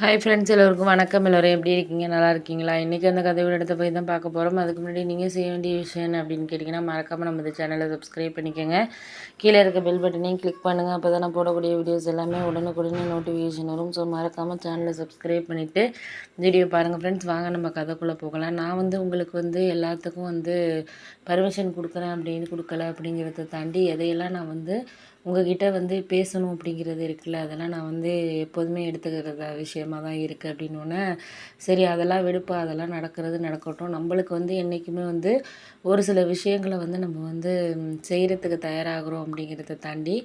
Hi friends எல்லோருக்கும் வணக்கம். எல்லோரும் எப்படி இருக்கீங்க? நல்லா இருக்கீங்களா? இன்றைக்கி அந்த கதையோட இடத்த போய் தான் பார்க்க போகிறோம் அதுக்கு முன்னாடி நீங்கள் செய்ய வேண்டிய விஷயம் என்ன அப்படின்னு கேட்டிங்கன்னா மறக்காமல் நம்ம இந்த சேனலை சப்ஸ்கிரைப் பண்ணிக்கோங்க. கீழே இருக்க பெல் பட்டனையும் கிளிக் பண்ணுங்கள் அப்போ தான் நான் போடக்கூடிய வீடியோஸ் எல்லாமே உடனுக்குடனே நோட்டிஃபிகேஷன் வரும். ஸோ மறக்காமல் சேனலை சப்ஸ்கிரைப் பண்ணிவிட்டு வீடியோ பாருங்கள் ஃப்ரெண்ட்ஸ் வாங்க நம்ம கதைக்குள்ளே போகலாம். நான் வந்து உங்களுக்கு வந்து எல்லாத்துக்கும் வந்து பர்மிஷன் கொடுக்குறேன் அப்படின்னு கொடுக்கல அப்படிங்கிறத தாண்டி எதையெல்லாம் நான் வந்து உங்ககிட்ட வந்து பேசணும் அப்படிங்கிறது இருக்குல்ல? அதெல்லாம் நான் வந்து எப்போதுமே எடுத்துக்கிறத விஷயமா தான் இருக்குது அப்படின்னோடனே சரி அதெல்லாம் விடுப்பா அதெல்லாம் நடக்கிறது நடக்கட்டும். நம்மளுக்கு வந்து என்றைக்குமே வந்து ஒரு சில விஷயங்களை வந்து நம்ம வந்து செய்கிறதுக்கு தயாராகிறோம் அப்படிங்கிறத தாண்டி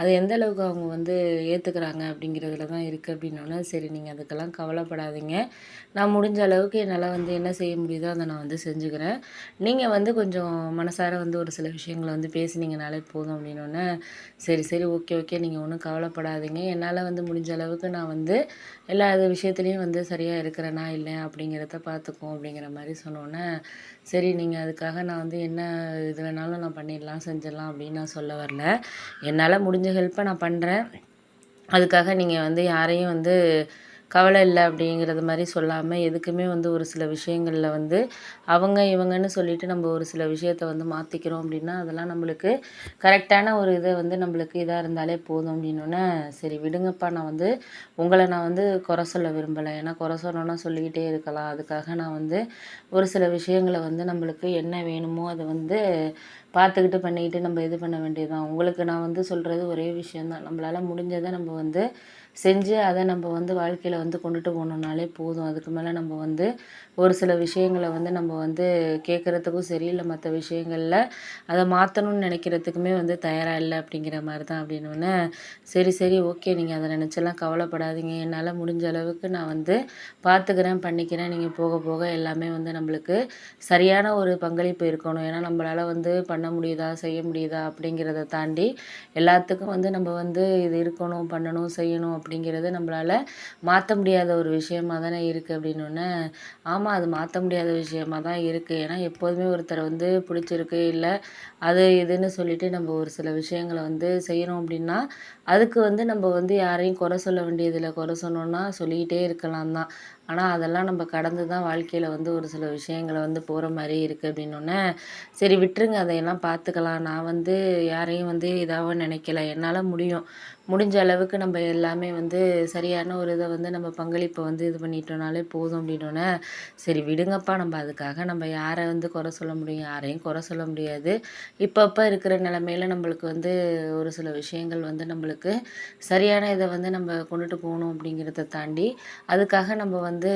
அதை எந்த அளவுக்கு அவங்க வந்து ஏற்றுக்கிறாங்க அப்படிங்கிறதுல தான் இருக்குது அப்படின்னோடனே சரி நீங்கள் அதுக்கெல்லாம் கவலைப்படாதீங்க. நான் முடிஞ்ச அளவுக்கு என்னால் வந்து என்ன செய்ய முடியுதோ அதை நான் வந்து செஞ்சுக்கிறேன். நீங்கள் வந்து கொஞ்சம் மனசார வந்து ஒரு சில விஷயங்களை வந்து பேசினீங்கனாலே போதும் அப்படின்னோடனே சரி சரி ஓகே ஓகே. நீங்கள் ஒன்றும் கவலைப்படாதீங்க. என்னால் வந்து முடிஞ்ச அளவுக்கு நான் வந்து எல்லா இது விஷயத்துலேயும் வந்து சரியாக இருக்கிறேனா இல்லை அப்படிங்கிறத பார்த்துக்குவோம் அப்படிங்கிற மாதிரி சொன்னோன்னே சரி நீங்கள் அதுக்காக நான் வந்து என்ன இது வேணாலும் நான் பண்ணிடலாம் செஞ்சிடலாம் அப்படின்னு நான் சொல்ல வரல. என்னால் முடிஞ்ச ஹெல்ப்பை நான் பண்ணுறேன் அதுக்காக நீங்கள் வந்து யாரையும் வந்து கவலை இல்லை அப்படிங்கிறது மாதிரி சொல்லாமல் எதுக்குமே வந்து ஒரு சில விஷயங்களில் வந்து அவங்க இவங்கன்னு சொல்லிட்டு நம்ம ஒரு சில விஷயத்தை வந்து மாற்றிக்கிறோம் அப்படின்னா அதெல்லாம் நம்மளுக்கு கரெக்டான ஒரு இதை வந்து நம்மளுக்கு இதாக இருந்தாலே போதும் அப்படின்னோடனே சரி விடுங்கப்பா நான் வந்து உங்களை நான் வந்து குறை சொல்ல விரும்பலை. ஏன்னா குறை சொல்லணும்னா சொல்லிக்கிட்டே இருக்கலாம். அதுக்காக நான் வந்து ஒரு சில விஷயங்களை வந்து நம்மளுக்கு என்ன வேணுமோ அதை வந்து பார்த்துக்கிட்டு பண்ணிக்கிட்டு நம்ம இது பண்ண வேண்டியதுதான். உங்களுக்கு நான் வந்து சொல்கிறது ஒரே விஷயந்தான் நம்மளால் முடிஞ்சதை நம்ம வந்து செஞ்சு அதை நம்ம வந்து வாழ்க்கையில் வந்து கொண்டுட்டு போனோம்னாலே போதும். அதுக்கு மேலே நம்ம வந்து ஒரு சில விஷயங்களை வந்து நம்ம வந்து கேட்குறதுக்கும் சரி இல்லை மற்ற விஷயங்களில் அதை மாற்றணும்னு நினைக்கிறதுக்குமே வந்து தயாராக இல்லை அப்படிங்கிற மாதிரி தான் அப்படின்னோடனே சரி சரி ஓகே நீங்கள் அதை நினச்செல்லாம் கவலைப்படாதீங்க. என்னால் முடிஞ்ச அளவுக்கு நான் வந்து பார்த்துக்கிறேன் பண்ணிக்கிறேன். நீங்கள் போக போக எல்லாமே வந்து நம்மளுக்கு சரியான ஒரு பங்களிப்பு இருக்கணும். ஏன்னா நம்மளால் வந்து பண்ண முடியுதா செய்ய முடியுதா அப்படிங்கிறத தாண்டி எல்லாத்துக்கும் வந்து நம்ம வந்து இது இருக்கணும் பண்ணணும் செய்யணும் அப்படிங்கிறது நம்மளால் மாற்ற மாற்ற முடியாத ஒரு விஷயமா தானே இருக்குது அப்படின்னோடனே ஆமாம் அது மாற்ற முடியாத விஷயமா தான் இருக்குது ஏன்னா எப்போதுமே ஒருத்தரை வந்து பிடிச்சிருக்கு இல்லை அது இதுன்னு சொல்லிட்டு நம்ம ஒரு சில விஷயங்களை வந்து செய்கிறோம் அப்படின்னா அதுக்கு வந்து நம்ம வந்து யாரையும் குறை சொல்ல வேண்டியதில்லை. குறை சொன்னோன்னா சொல்லிக்கிட்டே இருக்கலாம் தான். ஆனால் அதெல்லாம் நம்ம கடந்து தான் வாழ்க்கையில் வந்து ஒரு சில விஷயங்களை வந்து போகிற மாதிரி இருக்குது அப்படின்னோடனே சரி விட்டுருங்க அதையெல்லாம் பார்த்துக்கலாம் நான் வந்து யாரையும் வந்து இதாக நினைக்கல. என்னால் முடியும். முடிஞ்ச அளவுக்கு நம்ம எல்லாமே வந்து சரியான ஒரு இதை வந்து நம்ம பங்களிப்பை வந்து இது பண்ணிட்டோம்னாலே போதும் அப்படின்னோடனே சரி விடுங்கப்பா. நம்ம அதுக்காக நம்ம யாரை வந்து குறை சொல்ல முடியும்? யாரையும் குறை சொல்ல முடியாது. இப்பப்போ இருக்கிற நிலமையில நம்மளுக்கு வந்து ஒரு சில விஷயங்கள் வந்து நம்மளுக்கு சரியான இதை வந்து நம்ம கொண்டுட்டு போகணும் அப்படிங்கிறத தாண்டி அதுக்காக நம்ம வந்து வந்து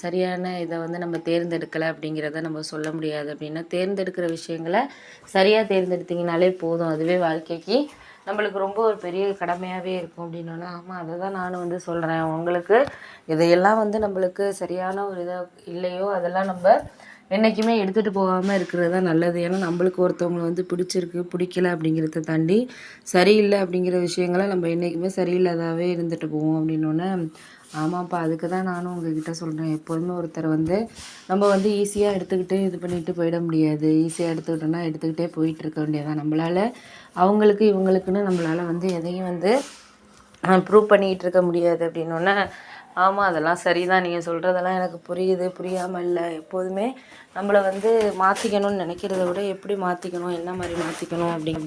சரியான இதை வந்து நம்ம தேர்ந்தெடுக்கலை அப்படிங்கிறத நம்ம சொல்ல முடியாது அப்படின்னா தேர்ந்தெடுக்கிற விஷயங்களை சரியாக தேர்ந்தெடுத்தீங்கனாலே போதும். அதுவே வாழ்க்கைக்கு நம்மளுக்கு ரொம்ப ஒரு பெரிய கடமையாகவே இருக்கும் அப்படின்னா ஆமாம் அதை தான் நானும் வந்து சொல்கிறேன் உங்களுக்கு இதையெல்லாம் வந்து நம்மளுக்கு சரியான ஒரு இதாக இல்லையோ அதெல்லாம் நம்ம என்றைக்குமே எடுத்துகிட்டு போகாமல் இருக்கிறது தான் நல்லது. ஏன்னா நம்மளுக்கு ஒருத்தவங்களை வந்து பிடிச்சிருக்கு பிடிக்கல அப்படிங்கிறத தாண்டி சரியில்லை அப்படிங்கிற விஷயங்களை நம்ம என்றைக்குமே சரியில்லாதாவே இருந்துட்டு போவோம் அப்படின்னோடனே ஆமாப்பா அதுக்கு தான் நானும் உங்ககிட்ட சொல்கிறேன் எப்போதுமே ஒருத்தர் வந்து நம்ம வந்து ஈஸியாக எடுத்துக்கிட்டு இது பண்ணிட்டு போயிட முடியாது. ஈஸியாக எடுத்துக்கிட்டோன்னா எடுத்துக்கிட்டே போயிட்டு இருக்க வேண்டியதான் நம்மளால் அவங்களுக்கு இவங்களுக்குன்னு நம்மளால் வந்து எதையும் வந்து ப்ரூவ் பண்ணிகிட்டு இருக்க முடியாது அப்படின்னோடனே ஆமாம் அதெல்லாம் சரிதான். நீங்கள் சொல்கிறதெல்லாம் எனக்கு புரியுது. புரியாமல் இல்லை. எப்போதுமே நம்மளை வந்து மாற்றிக்கணும்னு நினைக்கிறத விட எப்படி மாற்றிக்கணும் என்ன மாதிரி மாற்றிக்கணும் அப்படின்னு